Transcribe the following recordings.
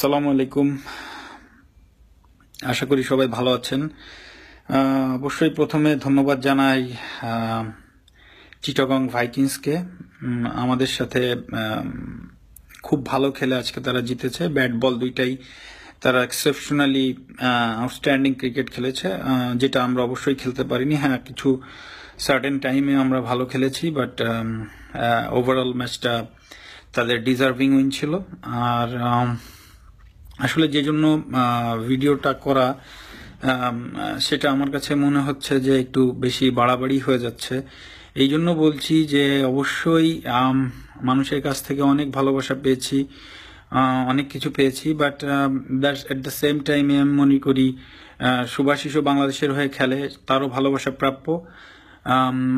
সালামু আলাইকুম। আশা করি সবাই ভালো আছেন। অবশ্যই প্রথমে ধন্যবাদ জানাই চিটাগং ভাইকিংসকে। আমাদের সাথে খুব ভালো খেলে আজকে তারা জিতেছে। ব্যাট বল দুইটাই তারা এক্সেপশনালি আউটস্ট্যান্ডিং ক্রিকেট খেলেছে যেটা আমরা অবশ্যই খেলতে পারিনি। হ্যাঁ কিছু সার্টেন টাইমে আমরা ভালো খেলেছি বাট ওভারঅল ম্যাচটা তাদের ডিজার্ভিং উইন ছিল। আর আসলে যে জন্য ভিডিওটা করা সেটা আমার কাছে মনে হচ্ছে যে একটু বেশি বাড়াবাড়ি হয়ে যাচ্ছে। এই জন্য বলছি যে অবশ্যই মানুষের কাছ থেকে অনেক ভালোবাসা পেয়েছি অনেক কিছু পেয়েছি বাট এট দ্য সেম টাইমে আমি মনে করি সুভাষিসও বাংলাদেশের হয়ে খেলে, তারও ভালোবাসা প্রাপ্য।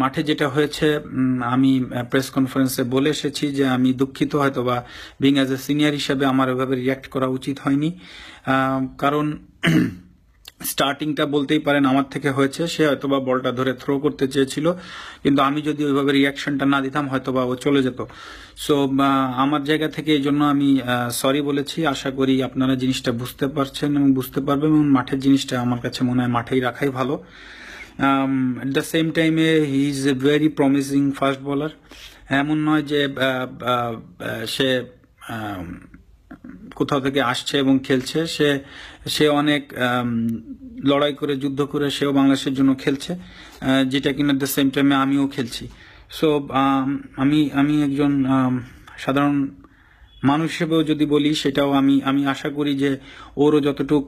মাঠে যেটা হয়েছে আমি প্রেস কনফারেন্সে বলে এসেছি যে আমি দুঃখিত হয়তো বা বিং অ্যাজ এ সিনিয়র হিসেবে আমার ওইভাবে রিয়াক্ট করা উচিত হয়নি। কারণ স্টার্টিংটা বলতেই পারেন, আমার থেকে হয়েছে, সে হয়তোবা বলটা ধরে থ্রো করতে চেয়েছিল, কিন্তু আমি যদি ওইভাবে রিয়াকশনটা না দিতাম, হয়তোবা ও চলে যেত। সো আমার জায়গা থেকে এই জন্য আমি সরি বলেছি। আশা করি আপনারা জিনিসটা বুঝতে পারছেন এবং বুঝতে পারবেন এবং মাঠের জিনিসটা আমার কাছে মনে হয় মাঠেই রাখাই ভালো। এট দ্য সেম টাইমে he is a very promising fast bowler এমন নয় যে সে কোথাও থেকে আসছে এবং খেলছে। সে সে অনেক লড়াই করে, যুদ্ধ করে সেও বাংলাদেশের জন্য খেলছে যেটা কিনা দ্য সেম টাইমে আমিও খেলছি। সো আমি আমি একজন সাধারণ মানুষ হিসেবেও যদি বলি, সেটাও আমি আমি আশা করি যে ওরও যতটুক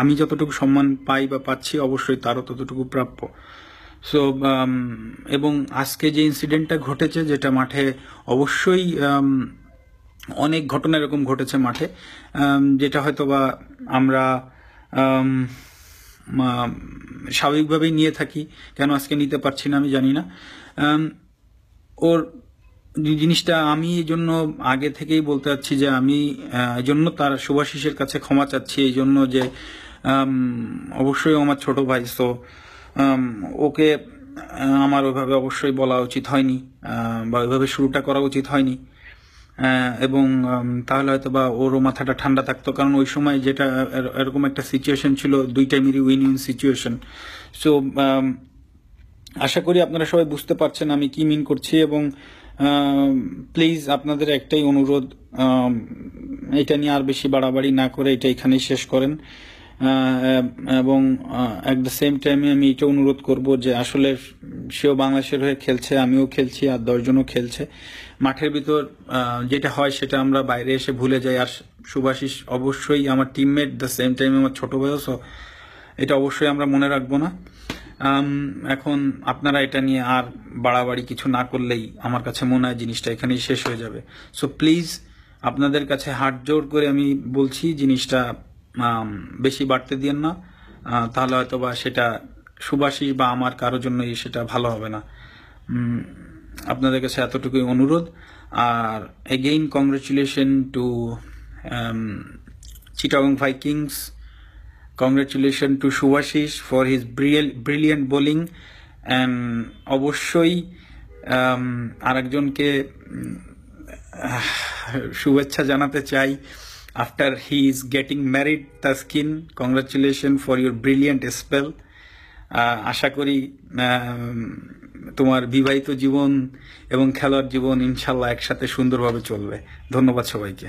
আম, যতটুকু সম্মান পাই বা পাচ্ছি অবশ্যই তারও ততটুকু প্রাপ্য। সো এবং আজকে যে ইনসিডেন্টটা ঘটেছে যেটা মাঠে অবশ্যই অনেক ঘটনা এরকম ঘটেছে মাঠে যেটা হয়তো বা আমরা স্বাভাবিকভাবেই নিয়ে থাকি। কেন আজকে নিতে পারছি না আমি জানি না। ওর জিনিসটা আমি এই জন্য আগে থেকেই বলতে চাচ্ছি যে আমি এই জন্য তার সুভাষিসের কাছে ক্ষমা চাচ্ছি, এই জন্য যে অবশ্যই আমার ছোট ভাই তো ওকে আমার ওইভাবে অবশ্যই বলা উচিত হয়নি বা ওইভাবে শুরুটা করা উচিত হয়নি এবং তাহলে হয়তো বা ওরও মাথাটা ঠান্ডা থাকতো, কারণ ওই সময় যেটা এরকম একটা সিচুয়েশন ছিল দুইটা মিলি উইন উইন সিচুয়েশন সো আশা করি আপনারা সবাই বুঝতে পারছেন আমি কি মিন করছি, এবং প্লিজ আপনাদের একটাই অনুরোধ এটা নিয়ে আর বেশি বাড়াবাড়ি না করে এটা এখানেই শেষ করেন। এবং অ্যাট দ্য সেম টাইমে আমি এটা অনুরোধ করব যে আসলে সেও বাংলাদেশের হয়ে খেলছে, আমিও খেলছি, আর দশজনও খেলছে। মাঠের ভিতর যেটা হয় সেটা আমরা বাইরে এসে ভুলে যাই। আর সুভাষিস অবশ্যই আমার টিমমেট দ্য সেম টাইমে আমার ছোটো বয়সও এটা অবশ্যই আমরা মনে রাখব না। এখন আপনারা এটা নিয়ে আর বাড়াবাড়ি কিছু না করলেই আমার কাছে মনে হয় জিনিসটা এখানেই শেষ হয়ে যাবে। সো প্লিজ আপনাদের কাছে হাত জোর করে আমি বলছি জিনিসটা বেশি বাড়তে দিয়েন না। তাহলে হয়তো বা সেটা সুবাসিস বা আমার কারোর জন্যই সেটা ভালো হবে না। আপনাদের কাছে এতটুকুই অনুরোধ। আর again congratulation to Chittagong Vikings congratulation to Subhashis for his brilliant bowling and অবশ্যই um, আরেকজনকে শুভেচ্ছা জানাতে চাই। After he is getting married Taskin congratulation for your brilliant spell আশা করি তোমার বিবাহিত জীবন এবং খেলার জীবন ইনশাল্লাহ একসাথে সুন্দরভাবে চলবে। ধন্যবাদ সবাইকে।